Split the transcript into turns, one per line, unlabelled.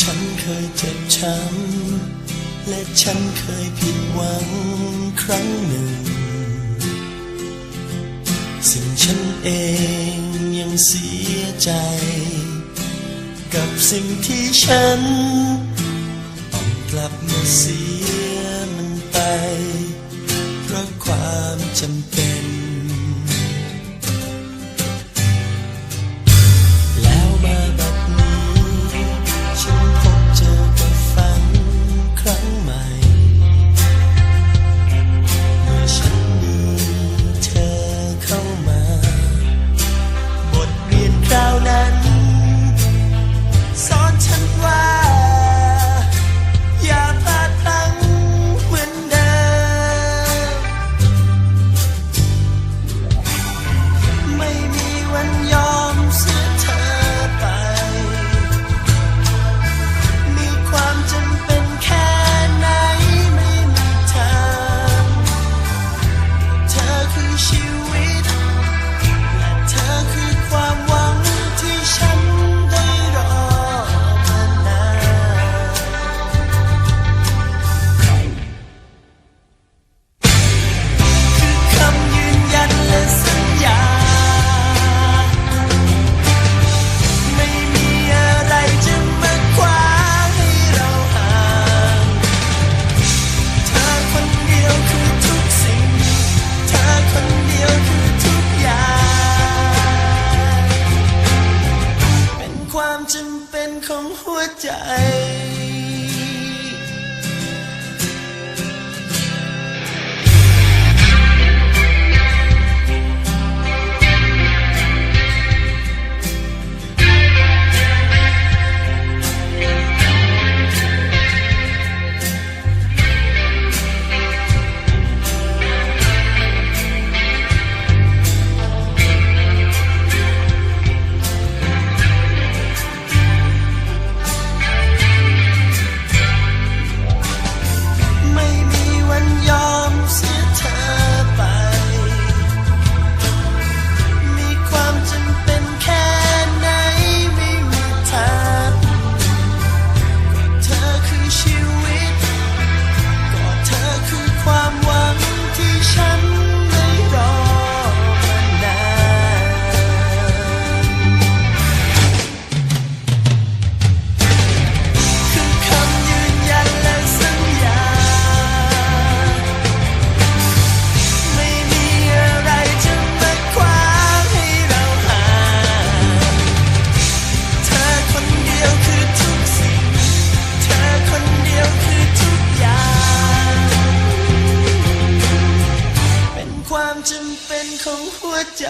ฉันเคยเจ็บช้ำ และฉันเคยผิดหวังครั้งหนึ่งสิ่งฉันเองยังเสียใจ กับสิ่งที่ฉัน ต้องกลับมาเสียมันไป เพราะความจำเป็น ความจำเป็นของหัวใจ ของหัวใจ